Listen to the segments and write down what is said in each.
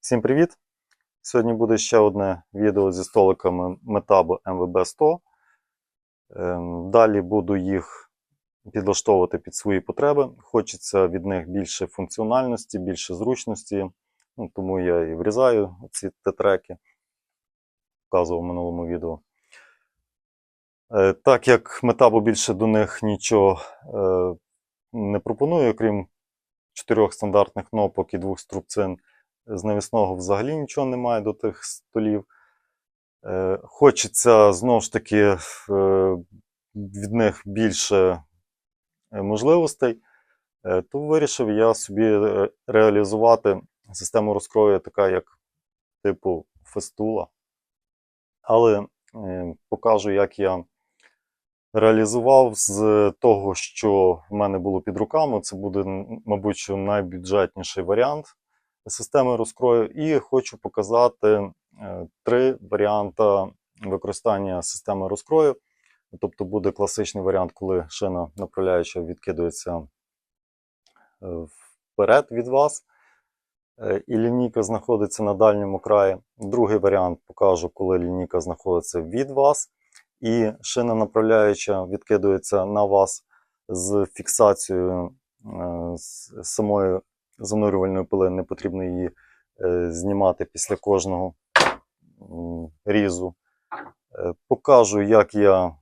Всім привіт! Сьогодні буде ще одне відео зі столиками Metabo MVB100. Ем, Далі буду їх підлаштовувати під свої потреби. Хочеться від них більше функціональності, більше зручності. Ну, тому я і врізаю ці Т-треки, показував в минулому відео. Е, Так як Metabo більше до них нічого е, не пропоную, крім чотирьох стандартних кнопок і двох струбцин, з навісного взагалі нічого немає до тих столів. Е, Хочеться знову ж таки е, від них більше е, можливостей, то вирішив я собі реалізувати систему розкрою, така як типу фестула. Але покажу, як я реалізував з того, що в мене було під руками. Це буде, мабуть, найбюджетніший варіант системи розкрою, і хочу показати е, три варіанти використання системи розкрою. Тобто буде класичний варіант, коли шина направляюча відкидується е, вперед від вас, е, і лінійка знаходиться на дальньому краї. Другий варіант покажу, коли лінійка знаходиться від вас, і шина направляюча відкидується на вас з фіксацією самої занурювальної пили, не потрібно її е, знімати після кожного різу. Е, Покажу, як я е,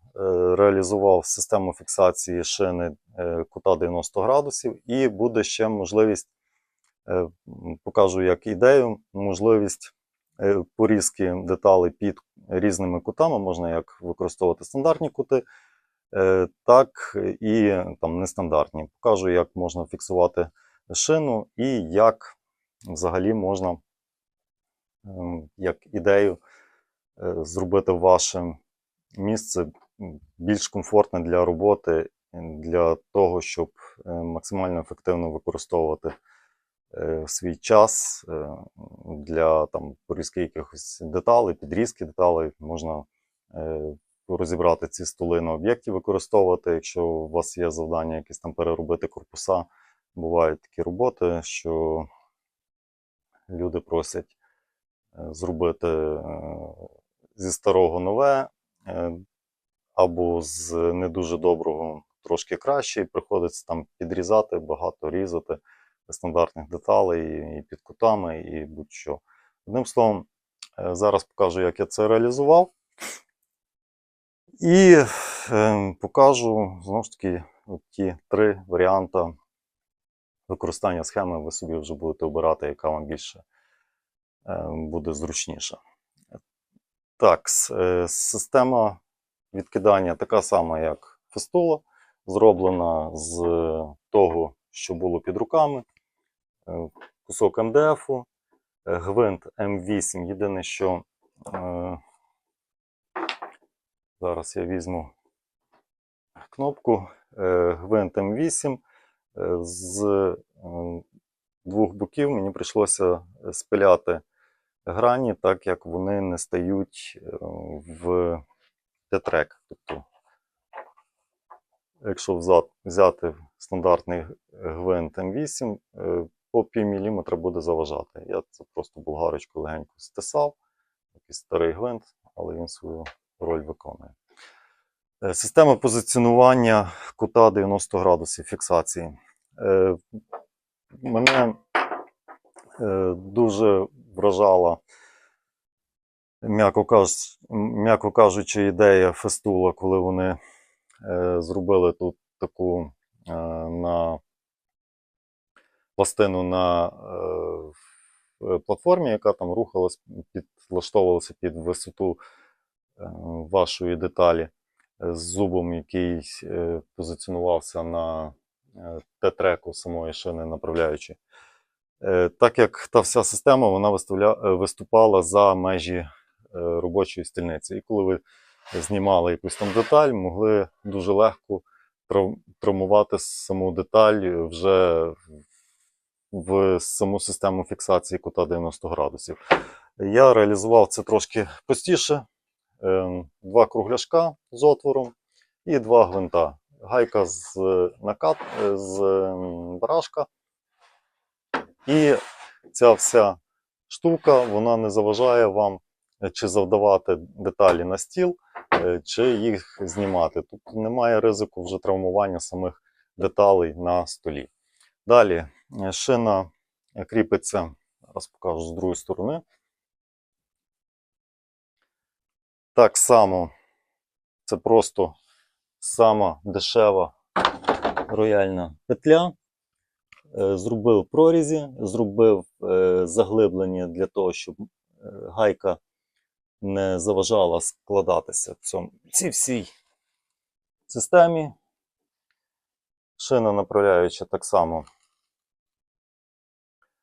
реалізував систему фіксації шини кута 90 градусів, і буде ще можливість, покажу як ідею, можливість порізки деталей під різними кутами, можна як використовувати стандартні кути, так і там, нестандартні. Покажу, як можна фіксувати шину і як взагалі можна ем, як ідею е, зробити ваше місце більш комфортне для роботи, для того, щоб е, максимально ефективно використовувати е, свій час для там, порізки якихось деталей, підрізки деталей. Можна розібрати ці столи на об'єкті, використовувати, якщо у вас є завдання якісь там переробити корпуса бувають такі роботи, що люди просять е, зробити е, зі старого нове, е, або з не дуже доброго трошки краще, і приходиться там підрізати, багато різати стандартних деталей і під кутами, і будь-що. Одним словом, зараз покажу, як я це реалізував. І е, покажу знову ж таки ті три варіанти використання схеми ви собі вже будете обирати, яка вам більше е, буде зручніша. Так, е, система відкидання така сама, як фестула, зроблена з того, що було під руками. Е, Кусок МДФ, гвинт М8. Єдине, що е, зараз я візьму кнопку е, гвинт М8. Е, з е, двох боків мені прийшлося спиляти грані, так як вони не стають е, в Т-трек. Тобто, якщо взяти стандартний гвинт М8, е, по пів міліметра буде заважати. Я це просто болгарочку легенько стисав, якийсь старий гвинт, але він свою роль виконує. Е, Система позиціонування кута 90 градусів фіксації. Е, Мене е, дуже вражала, м'яко кажучи, ідея фестула, коли вони зробили тут таку на пластину на платформі, яка там рухалась, підлаштовувалася під висоту вашої деталі з зубом, який е, позиціонувався на е, Т-треку самої шини направляючи. Е, Так як та вся система вона виступала за межі робочої стільниці. І коли ви знімали якусь там деталь, могли дуже легко травмувати саму деталь вже в саму систему фіксації кута 90 градусів. Я реалізував це трошки простіше. Ем, Два кругляшка з отвором і два гвинта. Гайка з накат з ем, барашка. І ця вся штука, вона не заважає вам е, чи завдавати деталі на стіл, е, чи їх знімати. Тобто немає ризику вже травмування самих деталей на столі. Далі е, шина е, кріпиться, зараз покажу з другої сторони. Так само це просто сама дешева рояльна петля. Е, Зробив прорізі, зробив е, заглиблення для того, щоб е, гайка не заважала складатися в цьому, цій всій системі. Шина направляюча так само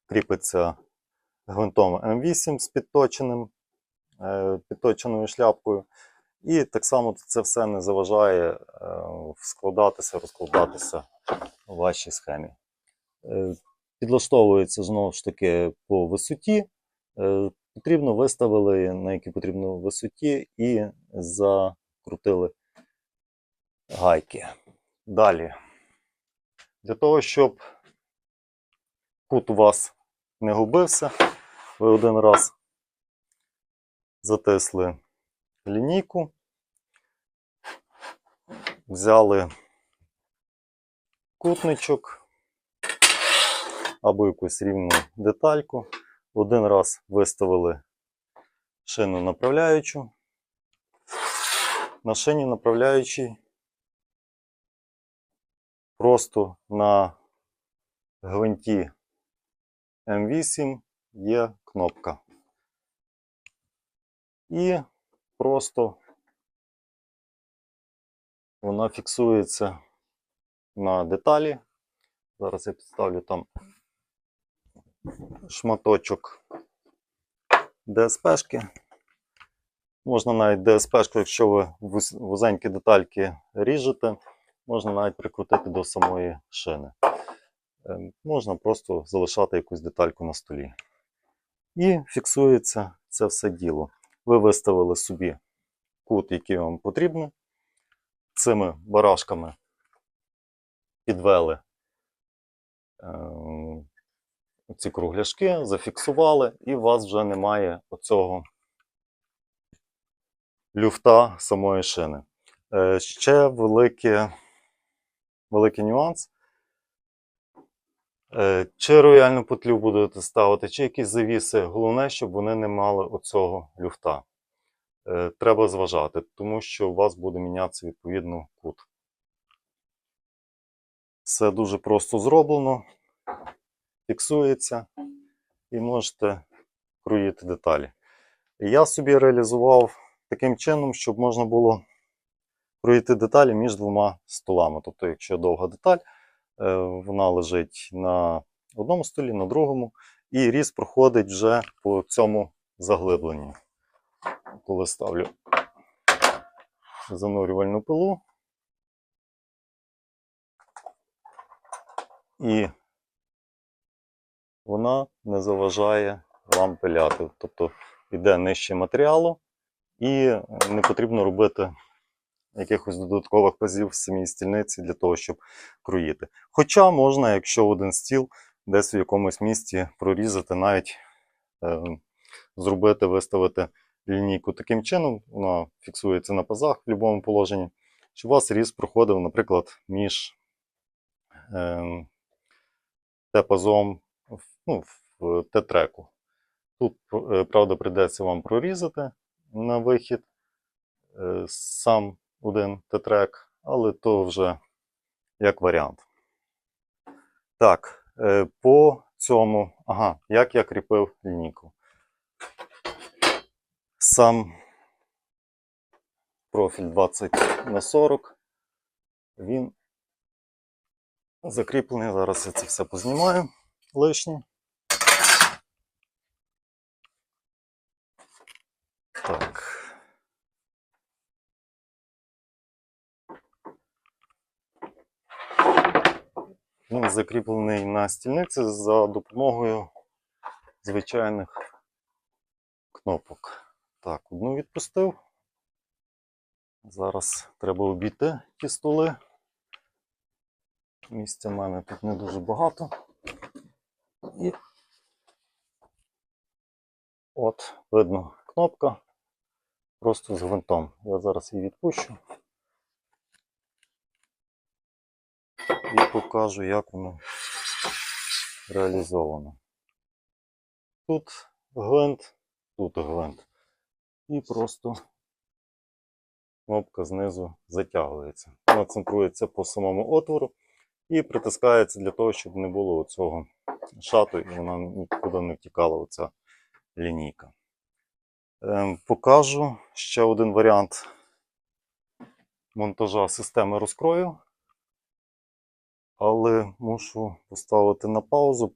кріпиться гвинтом М8 з підточеним, підточеною шляпкою. І так само це все не заважає е, складатися, розкладатися у вашій схемі. Е, Підлаштовується знову ж таки по висоті. Е, Потрібно виставили на якій потрібно висоті і закрутили гайки. Далі. Для того, щоб кут у вас не губився, ви один раз затисли лінійку, взяли кутничок або якусь рівну детальку, один раз виставили шину направляючу. На шині направляючій просто на гвинті М8 є кнопка. І просто вона фіксується на деталі. Зараз я підставлю там шматочок ДСПшки. Можна навіть ДСПшку, якщо ви вузенькі детальки ріжете, можна навіть прикрутити до самої шини. Е, Можна просто залишати якусь детальку на столі. І фіксується це все діло. Ви виставили собі кут, який вам потрібен. Цими барашками підвели е, ці кругляшки, зафіксували, і у вас вже немає оцього люфта самої шини. Е, ще велике, великий нюанс. Е, Чи рояльну петлю будете ставити, чи якісь завіси. Головне, щоб вони не мали оцього люфта. Е, Треба зважати, тому що у вас буде мінятися відповідно кут. Все дуже просто зроблено, фіксується і можете круїти деталі. Я собі реалізував таким чином, щоб можна було круїти деталі між двома столами. Тобто, якщо довга деталь, вона лежить на одному столі, на другому, і різ проходить вже по цьому заглибленню. Коли ставлю занурювальну пилу і вона не заважає вам пиляти. Тобто йде нижче матеріалу, і не потрібно робити якихось додаткових пазів в самій стільниці для того, щоб круїти. Хоча можна, якщо один стіл десь в якомусь місці прорізати, навіть е, зробити, виставити лінійку таким чином, вона фіксується на пазах в будь-якому положенні, щоб у вас різ проходив, наприклад, між е, Т-пазом ну, в Т-треку. Тут, е, правда, прийдеться вам прорізати на вихід е, сам один Т-трек, але то вже як варіант. Так, е, по цьому, ага, як я кріпив лінійку. Сам профіль 20 на 40, він закріплений. Зараз я це все познімаю лишнє. Так. Він закріплений на стільниці за допомогою звичайних кнопок. Так, одну відпустив. Зараз треба обійти ті столи. Місця в мене тут не дуже багато. І От, видно, кнопка просто з гвинтом. Я зараз її відпущу. І покажу, як воно реалізовано. Тут гвинт, тут гвинт. І просто кнопка знизу затягується. Вона центрується по самому отвору і притискається для того, щоб не було цього шату і вона нікуди не втікала оця лінійка. Ем, Покажу ще один варіант монтажа системи розкрою, але мушу поставити на паузу,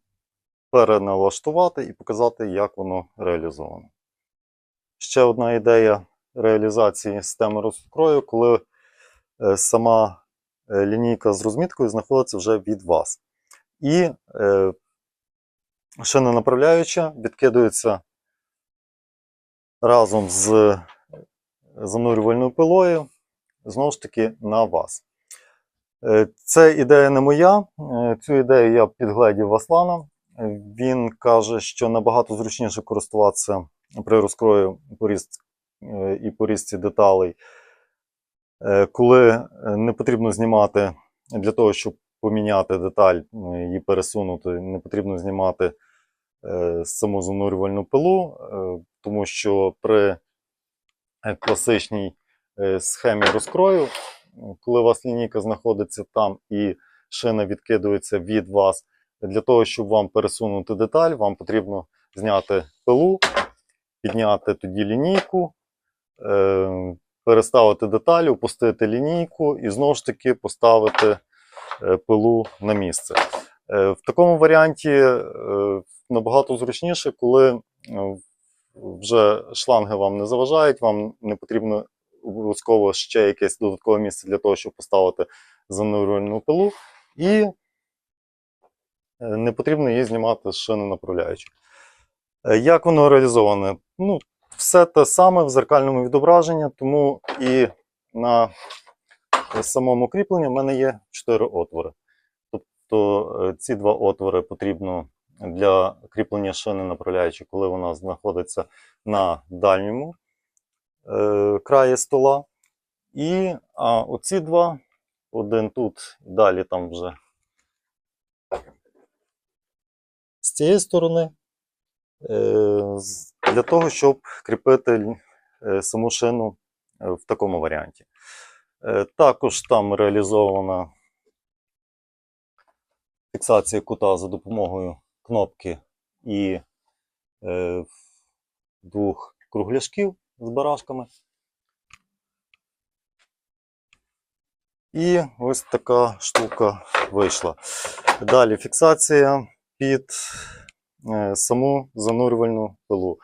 переналаштувати і показати, як воно реалізовано. Ще одна ідея реалізації системи розкрою, коли е, сама е, лінійка з розміткою знаходиться вже від вас. І е, шинонаправляюча відкидується разом з занурювальною пилою, знову ж таки, на вас. Е, Це ідея не моя. Е, Цю ідею я підгледів Аслана. Е, Він каже, що набагато зручніше користуватися при розкрою порізці е, і порізці деталей, коли не потрібно знімати для того, щоб поміняти деталь і пересунути, не потрібно знімати саму занурювальну пилу, тому що при класичній схемі розкрою, коли у вас лінійка знаходиться там і шина відкидується від вас, для того, щоб вам пересунути деталь, вам потрібно зняти пилу, підняти тоді лінійку, е, переставити деталь, опустити лінійку і знову ж таки поставити е, пилу на місце. Е, В такому варіанті набагато зручніше, коли вже шланги вам не заважають, вам не потрібно обов'язково ще якесь додаткове місце для того, щоб поставити занурювальну пилу, і е, не потрібно її знімати з шини направляючи. Е, Як воно реалізоване? Ну, все те саме в зеркальному відображенні, тому і на самому кріпленні в мене є 4 отвори. Тобто е, ці два отвори потрібно для кріплення шини направляючи, коли вона знаходиться на дальньому е, краї стола. І а, оці два, один тут, і далі там вже з цієї сторони, е, для того, щоб кріпити е, саму шину в такому варіанті. Також там реалізована фіксація кута за допомогою кнопки і двох кругляшків з барашками. І ось така штука вийшла. Далі фіксація під е, саму занурювальну пилу.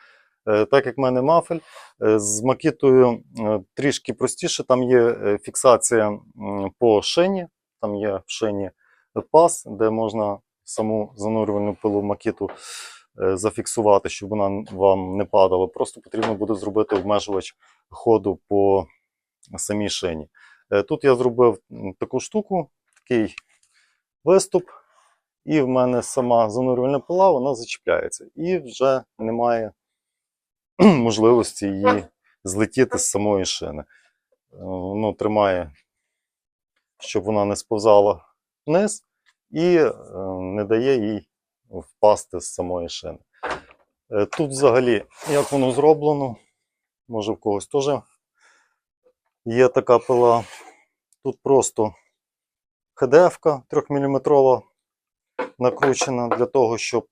Е, так як в мене мафель, е, з макітою трішки простіше. Там є фіксація по шині, там є в шині пас, де можна саму занурювальну пилу макіту зафіксувати, щоб вона вам не падала. Просто потрібно буде зробити обмежувач ходу по самій шині. Е, Тут я зробив таку штуку, такий виступ, і в мене сама занурювальна пила вона зачіпляється. І вже немає можливості її злетіти з самої шини. Е, Воно тримає, щоб вона не сповзала вниз, і е, не дає їй впасти з самої шини. Е, Тут взагалі, як воно зроблено, може в когось теж є така пила. Тут просто ХДФ-ка 3-мм накручена для того, щоб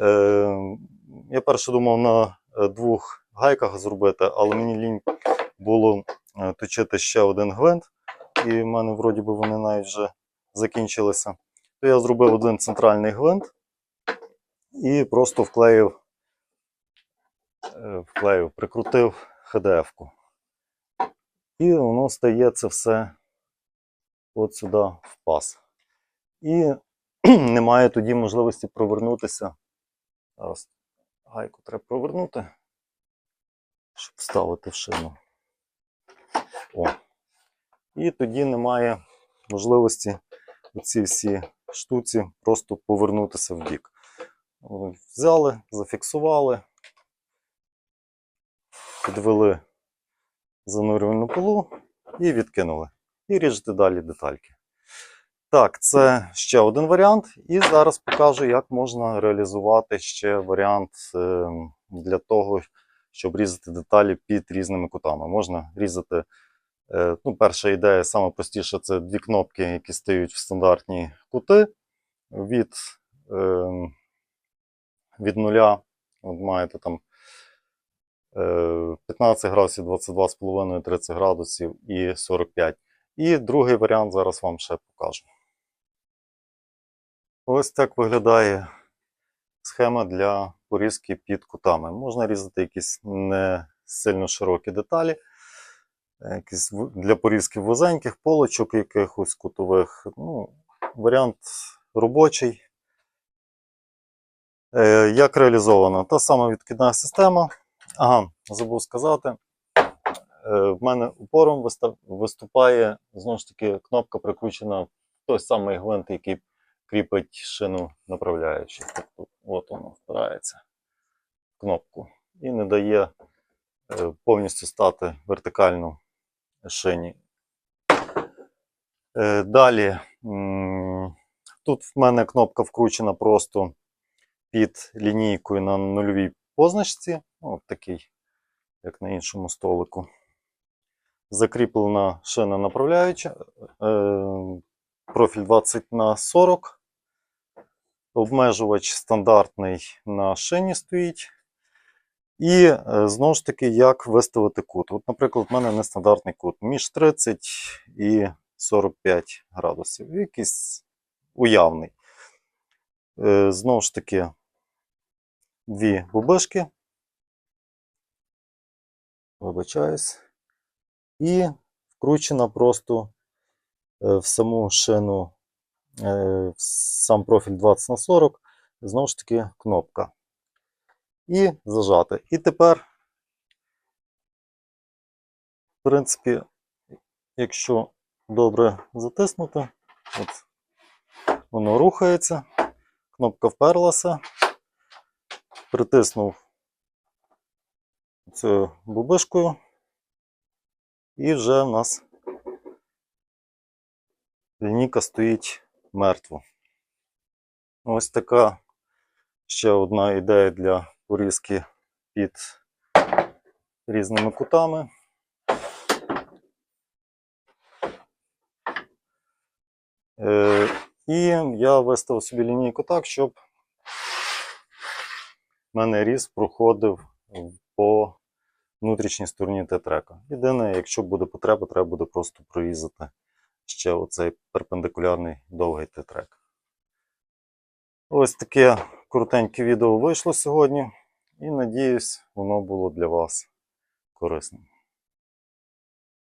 е, я перше думав на е, двох гайках зробити, але мені лінь було е, точити ще один гвинт, і в мене вроді би вони навіть вже закінчилися. То я зробив один центральний гвинт і просто вклеїв, е, вклеїв прикрутив ХДФ-ку. І воно стає це все от сюди в пас. І немає тоді можливості провернутися. Зараз гайку треба провернути, щоб вставити в шину. О. І тоді немає можливості ці всі штуці просто повернутися в бік. Взяли, зафіксували підвели занурювальну полу і відкинули. І ріжете далі детальки. Так, це ще один варіант. І зараз покажу, як можна реалізувати ще варіант е, для того, щоб різати деталі під різними кутами. Можна різати. Е, Ну, перша ідея, саме простіша, це дві кнопки, які стають в стандартні кути від, е, від нуля. От маєте там е, 15 градусів, 22,5, 30 градусів і 45. І другий варіант зараз вам ще покажу. Ось так виглядає схема для порізки під кутами. Можна різати якісь не сильно широкі деталі, е, якісь для порізки вузеньких полочок, якихось кутових. Ну, варіант робочий. Е, Як реалізовано? Та сама відкидна система. Ага, забув сказати. Е, В мене упором виступає знову ж таки кнопка прикручена в той самий гвинт, який кріпить шину направляючи. Тобто, от воно впирається кнопку і не дає е, повністю стати вертикально шині. Е, Далі тут в мене кнопка вкручена просто під лінійкою на нульовій позначці. От такий, як на іншому столику. Закріплена шина направляюча. е, Профіль 20 на 40. Обмежувач стандартний на шині стоїть. І е, знову ж таки, як виставити кут. От, наприклад, в мене нестандартний кут між 30 і 45 градусів. Якийсь уявний. Е, Знову ж таки, дві бубишки. Вибачаюсь. І вкручена просто е, в саму шину, в сам профіль 20 на 40, знову ж таки кнопка. І зажати. І тепер, в принципі, якщо добре затиснути, от воно рухається, кнопка вперлася, притиснув цю бубишкою, і вже в нас лінійка стоїть мертво. Ось така ще одна ідея для порізки під різними кутами. Е, І я виставив собі лінійку так, щоб в мене різ проходив по внутрішній стороні Т-трека. Єдине, якщо буде потреба, треба буде просто прорізати ще оцей перпендикулярний довгий Т-трек. Ось таке коротеньке відео вийшло сьогодні, і надіюсь, воно було для вас корисним.